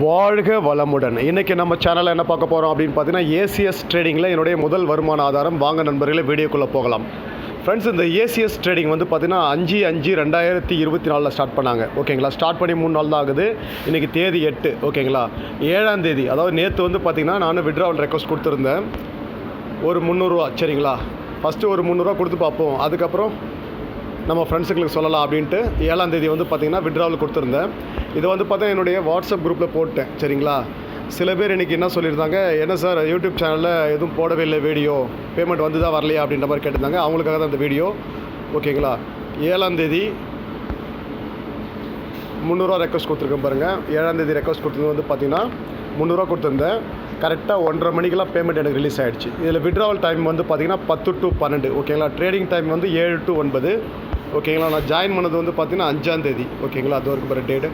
வாழ்க வளமுடன். இன்றைக்கி நம்ம சேனலில் என்ன பார்க்க போகிறோம் அப்படின்னு பார்த்தீங்கன்னா ஏசிஎஸ் ட்ரேடிங்கில் என்னுடைய முதல் வருமான ஆதாரம் வாங்க நண்பர்களே வீடியோக்குள்ளே போகலாம். ஃப்ரெண்ட்ஸ் இந்த ஏசிஎஸ் ட்ரேடிங் வந்து பார்த்தீங்கன்னா அஞ்சு அஞ்சு ரெண்டாயிரத்தி இருபத்தி நாலில் ஸ்டார்ட் பண்ணாங்க. ஓகேங்களா ஸ்டார்ட் பண்ணி மூணு நாள் தான் ஆகுது. இன்றைக்கி தேதி எட்டு. ஓகேங்களா ஏழாம் தேதி. அதாவது நேற்று வந்து பார்த்திங்கன்னா நான் விட்ராவல் ரெக்வஸ்ட் கொடுத்துருந்தேன். ஒரு முந்நூறுரூவா சரிங்களா? ஃபஸ்ட்டு ஒரு முந்நூறுரூவா கொடுத்து பார்ப்போம். அதுக்கப்புறம் நம்ம ஃப்ரெண்ட்ஸுங்களுக்கு சொல்லலாம் அப்படின்ட்டு ஏழாம் தேதி வந்து பார்த்தீங்கன்னா விட்ராவல் கொடுத்துருந்தேன். இதை வந்து பார்த்தா என்னுடைய வாட்ஸ்அப் குரூப்பில் போட்டேன் சரிங்களா? சில பேர் இன்றைக்கி என்ன சொல்லியிருந்தாங்க என்ன சார் யூடியூப் சேனலில் எதுவும் போடவே இல்லை வீடியோ பேமெண்ட் வந்து தான் வரலையா? அப்படின்ற மாதிரி கேட்டிருந்தாங்க. அவங்களுக்காக தான் இந்த வீடியோ ஓகேங்களா? ஏழாந்தேதி முந்நூறுரூவா ரெக்வஸ்ட் கொடுத்துருக்கேன் பாருங்கள் ஏழாந்தேதி ரெக்வஸ்ட் கொடுத்தது வந்து பார்த்தீங்கன்னா முந்நூறுரூவா கொடுத்துருந்தேன். கரெக்டாக ஒன்றரை மணிக்கெல்லாம் பேமெண்ட் எனக்கு ரிலீஸ் ஆகிடுச்சு இதில் விட்ராவல் டைம் வந்து பார்த்திங்கன்னா பத்து டு பன்னெண்டு ஓகேங்களா? ட்ரேடிங் டைம் வந்து ஏழு டு ஒன்பது. ஓகேங்களா? நான் ஜாயின் பண்ணது வந்து பார்த்தீங்கன்னா அஞ்சாந்தேதி ஓகேங்களா? அது வரைக்கும் ஒரு டேட்டு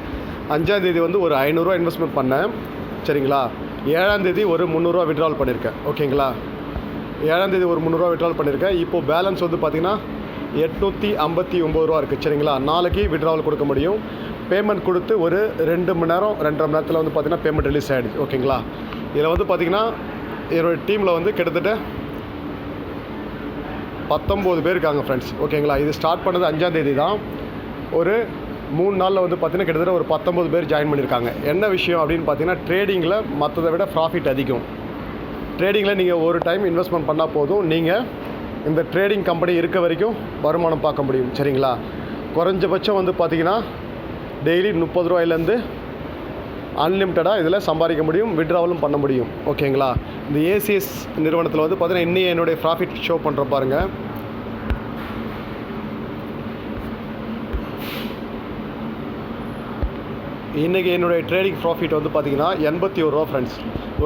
அஞ்சாந்தேதி வந்து ஒரு ஐநூறுரூவா இன்வெஸ்ட்மெண்ட் பண்ணேன். சரிங்களா? ஏழாந்தேதி ஒரு முந்நூறுரூவா விட்ரால் பண்ணியிருக்கேன் ஓகேங்களா? ஏழாந்தேதி ஒரு முந்நூறுரூவா விட்ரால் பண்ணியிருக்கேன் இப்போது பேலன்ஸ் வந்து பார்த்தீங்கன்னா எட்நூற்றி ஐம்பத்தி ஒம்பது ரூபா இருக்குது சரிங்களா? நாளைக்கு விட்ராவல் கொடுக்க முடியும். பேமெண்ட் கொடுத்து ஒரு ரெண்டு மணி நேரம் ரெண்டரை மணி நேரத்தில் வந்து பார்த்தீங்கன்னா பேமெண்ட் ரிலீஸ் ஆகிடுச்சு ஓகேங்களா? இதில் வந்து பார்த்தீங்கன்னா என்னோடய டீமில் வந்து கிட்டத்தட்ட பத்தொம்போது பேர் இருக்காங்க ஃப்ரெண்ட்ஸ் ஓகேங்களா இது ஸ்டார்ட் பண்ணது அஞ்சாந்தேதி தான். ஒரு மூணு நாளில் வந்து பார்த்தீங்கன்னா கிட்டத்தட்ட ஒரு பத்தொம்பது பேர் ஜாயின் பண்ணியிருக்காங்க. என்ன விஷயம் அப்படின்னு பார்த்தீங்கன்னா ட்ரேடிங்கில் மற்றதை விட ப்ராஃபிட் அதிகம். ட்ரேடிங்கில் நீங்கள் ஒரு டைம் இன்வெஸ்ட்மெண்ட் பண்ணால் போதும். நீங்கள் இந்த ட்ரேடிங் கம்பெனி இருக்க வரைக்கும் வருமானம் பார்க்க முடியும். சரிங்களா? குறைஞ்சபட்சம் வந்து பார்த்திங்கன்னா டெய்லி முப்பது ரூபாயிலேருந்து அன்லிமிட்டடாக இதில் சம்பாதிக்க முடியும் விட்ராவலும் பண்ண முடியும். ஓகேங்களா இந்த ஏசிஎஸ் நிறுவனத்தில் வந்து பார்த்தீங்கன்னா இன்னும் என்னுடைய ப்ராஃபிட் ஷோ பண்ணுற பாருங்கள் இன்றைக்கி என்னுடைய ட்ரேடிங் ப்ராஃபிட் வந்து பார்த்தீங்கன்னா எண்பத்தி ஒரு ரூபா ஃப்ரெண்ட்ஸ்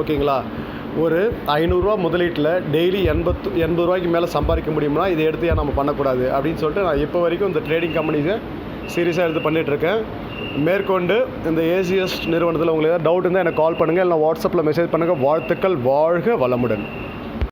ஓகேங்களா ஒரு ஐநூறுரூவா முதலீட்டில் டெய்லி எண்பத்து எண்பது ரூபாய்க்கு மேலே சம்பாதிக்க முடியும்னா இதை எடுத்து ஏன் நம்ம பண்ணக்கூடாது? அப்படின்னு சொல்லிட்டு நான் இப்போ வரைக்கும் இந்த ட்ரேடிங் கம்பெனிஸை சீரியஸாக எடுத்து பண்ணிகிட்ருக்கேன் மேற்கொண்டு இந்த ஏசிஎஸ் நிறுவனத்தில் உங்களுக்கு ஏதாவது டவுட் இருந்தால் எனக்கு கால் பண்ணுங்கள் இல்லை வாட்ஸ்அப்பில் மெசேஜ் பண்ணுங்கள் வாழ்த்துக்கள் வாழ்க வளமுடன்.